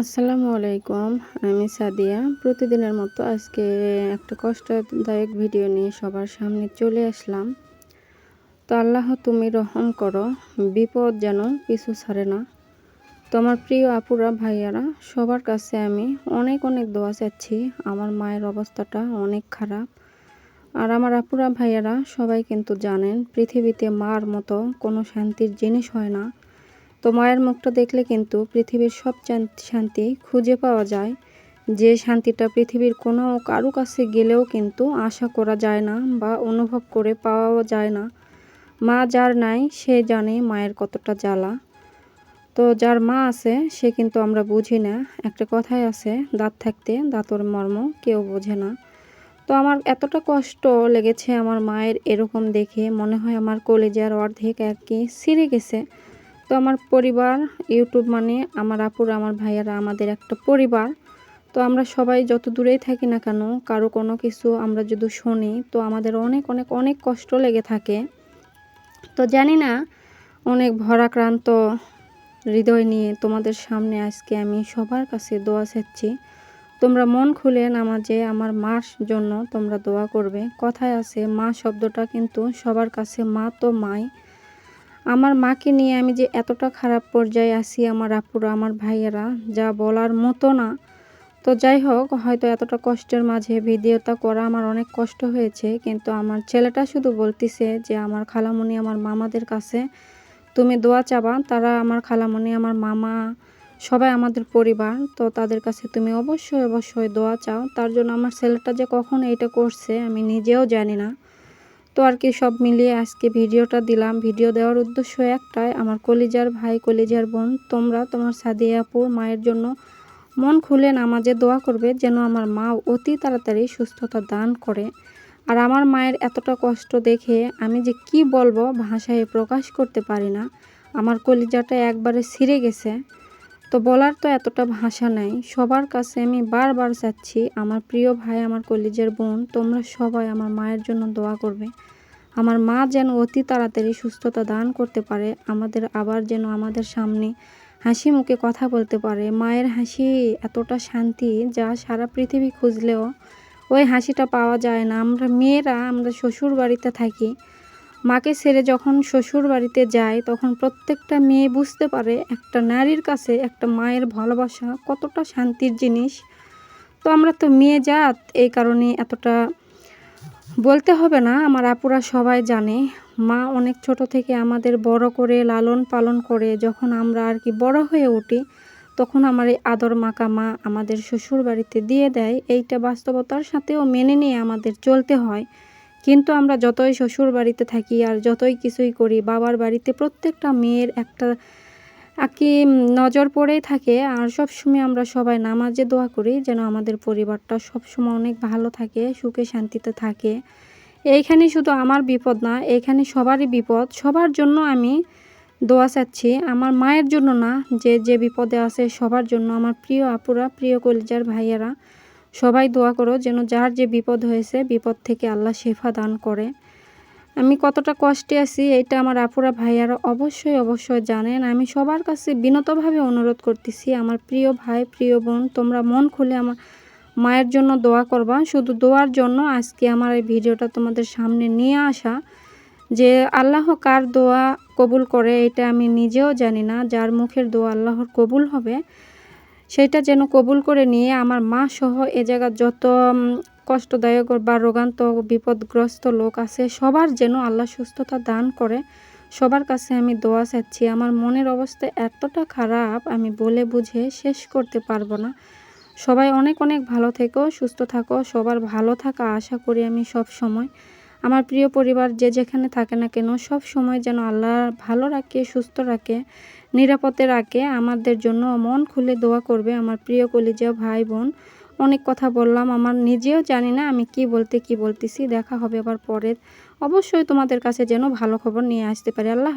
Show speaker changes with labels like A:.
A: আসসালামু আলাইকুম, আমি সাদিয়া। প্রতিদিনের মতো আজকে একটা কষ্টদায়ক ভিডিও নিয়ে সবার সামনে চলে আসলাম। তো আল্লাহ, তুমি রহম করো, বিপদ যেন পিছু ছাড়ে না। তোমার প্রিয় আপুরা, ভাইয়ারা, সবার কাছে আমি অনেক অনেক দোয়া চাচ্ছি। আমার মায়ের অবস্থাটা অনেক খারাপ। আর আমার আপুরা, ভাইয়ারা, সবাই কিন্তু জানেন, পৃথিবীতে মার মতো কোনো শান্তির জিনিস হয় না। তো মায়ের মুখটা দেখলে কিন্তু পৃথিবীর সব শান্তি খুঁজে পাওয়া যায়। যে শান্তিটা পৃথিবীর কোনো কারও কাছে গেলেও কিন্তু আশা করা যায় না বা অনুভব করে পাওয়া যায় না। মা যার নাই, সে জানে মায়ের কতটা জ্বালা। তো যার মা আছে, সে কিন্তু আমরা বুঝি না। একটা কথাই আছে, দাঁত থাকতে দাঁতর মর্ম কেউ বোঝে না। তো আমার এতটা কষ্ট লেগেছে আমার মায়ের এরকম দেখে, মনে হয় আমার কলেজের অর্ধেক আর কি ছিঁড়ে গেছে। তো আমার পরিবার ইউটিউব মানে আমার আপুর, আমার ভাইয়ারা আমাদের একটা পরিবার। তো আমরা সবাই যত দূরেই থাকি না কেন, কারও কোনো কিছু আমরা যদি শুনি, তো আমাদের অনেক অনেক অনেক কষ্ট লেগে থাকে। তো জানি না, অনেক ভরাক্রান্ত হৃদয় নিয়ে তোমাদের সামনে আজকে আমি সবার কাছে দোয়া চাচ্ছি। তোমরা মন খুলে নামাজে আমার মার জন্য তোমরা দোয়া করবে। কথায় আছে, মা শব্দটা কিন্তু সবার কাছে মা তো মাই। আমার মাকে নিয়ে আমি যে এতটা খারাপ পর্যায়ে আসি আমার আপুরা, আমার ভাইয়েরা, যা বলার মতো না। তো যাই হোক, হয়তো এতটা কষ্টের মাঝে ভিডিওটা করা আমার অনেক কষ্ট হয়েছে, কিন্তু আমার ছেলেটা শুধু বলতিছে যে, আমার খালামণি আমার মামাদের কাছে, তুমি দোয়া চাবা, তারা আমার খালামণি আমার মামা, সবাই আমাদের পরিবার, তো তাদের কাছে তুমি অবশ্যই অবশ্যই দোয়া চাও। তার জন্য আমার ছেলেটা যে কখন এইটা করছে আমি নিজেও জানি না। তো আর কি সব মিলিয়ে আজকে ভিডিওটা দিলাম। ভিডিও দেওয়ার উদ্দেশ্য একটাই, আমার কলিজার ভাই, কলিজার বোন, তোমরা, তোমার সাদিয়া আপুর মায়ের জন্য মন খুলে নামাজে দোয়া করবে যেন আমার মা অতি তাড়াতাড়ি সুস্থতা দান করে। আর আমার মায়ের এতটা কষ্ট দেখে আমি যে কি বলব, ভাষায় প্রকাশ করতে পারি না। আমার কলিজাটা একবারে ছিঁড়ে গেছে। তো বলার তো এতটা ভাষা নাই। সবার কাছে আমি বারবার চাচ্ছি, আমার প্রিয় ভাই, আমার কলিজের বোন, তোমরা সবাই আমার মায়ের জন্য দোয়া করবে। আমার মা যেন অতি তাড়াতাড়ি সুস্থতা দান করতে পারে, আমাদের আবার যেন আমাদের সামনে হাসি মুখে কথা বলতে পারে। মায়ের হাসি এতটা শান্তি যা সারা পৃথিবী খুঁজলেও ওই হাসিটা পাওয়া যায় না। আমরা মেয়েরা, আমরা শ্বশুর বাড়িতে থাকি মাকে ছেড়ে যখন শ্বশুর বাড়িতে যায়, তখন প্রত্যেকটা মেয়ে বুঝতে পারে একটা নারীর কাছে একটা মায়ের ভালোবাসা কতটা শান্তির জিনিস। তো আমরা তো মেয়ে জাত, এই কারণে এতটা বলতে হবে না, আমার আপুরা সবাই জানে। মা অনেক ছোট থেকে আমাদের বড় করে লালন পালন করে, যখন আমরা আর কি বড় হয়ে উঠি, তখন আমার এই আদর মাকা মা আমাদের শ্বশুর বাড়িতে দিয়ে দেয়। এইটা বাস্তবতার সাথেও মেনে নিয়ে আমাদের চলতে হয়। কিন্তু আমরা যতই শ্বশুর বাড়িতে থাকি আর যতই কিছুই করি, বাবার বাড়িতে প্রত্যেকটা মেয়ের একটা কি নজর পড়েই থাকে। আর সব সময় আমরা সবাই নামাজে দোয়া করি যেন আমাদের পরিবারটা সবসময় অনেক ভালো থাকে, সুখে শান্তিতে থাকে। এইখানে শুধু আমার বিপদ না, এইখানে সবারই বিপদ। সবার জন্য আমি দোয়া চাচ্ছি। আমার মায়ের জন্য না, যে যে বিপদে আছে সবার জন্য। আমার প্রিয় আপুরা, প্রিয় কলিজার ভাইয়েরা সবাই দোয়া করো যেন যার যে বিপদ হয়েছে, বিপদ থেকে আল্লাহ শেফা দান করে। আমি কতটা কষ্টে আছি, এটা আমার আপুরা ভাইয়ারা অবশ্যই অবশ্যই জানেন। আমি সবার কাছে বিনতভাবে অনুরোধ করতেছি, আমার প্রিয় ভাই, প্রিয় বোন, তোমরা মন খুলে আমার মায়ের জন্য দোয়া করবা। শুধু দোয়ার জন্য, আজকে আমার এই ভিডিওটা তোমাদের সামনে নিয়ে আসা যে আল্লাহ কার দোয়া কবুল করে, এটা আমি নিজেও জানি না। যার মুখের দোয়া আল্লাহর কবুল হবে সেটা যেন কবুল করে নিয়ে আমার মা সহ এ জায়গার যত কষ্টদায়ক বা রোগান্ত, বিপদগ্রস্ত লোক আছে, সবার যেন আল্লাহ সুস্থতা দান করে, সবার কাছে আমি দোয়া চাচ্ছি। আমার মনের অবস্থা এতটা খারাপ, আমি বলে বুঝে শেষ করতে পারব না। সবাই অনেক অনেক ভালো থেকো, সুস্থ থাকো, সবার ভালো থাকা আশা করি আমি সব সময়। আমার প্রিয় পরিবার যে যেখানে থাকে না কেন, সব সময় যেন আল্লাহ ভালো রাখে, সুস্থ রাখে। নিরাপদে রাখে, আমাদের জন্য মন খুলে দোয়া করবে। আমার প্রিয় কলিজা ভাই বোন, অনেক কথা বললাম। আমার নিজেও জানি না আমি কি বলতে, কি বলতেছি। দেখা হবে আবার পরের অবশ্যই তোমাদের কাছে যেন ভালো খবর নিয়ে আসতে পারি। আল্লাহ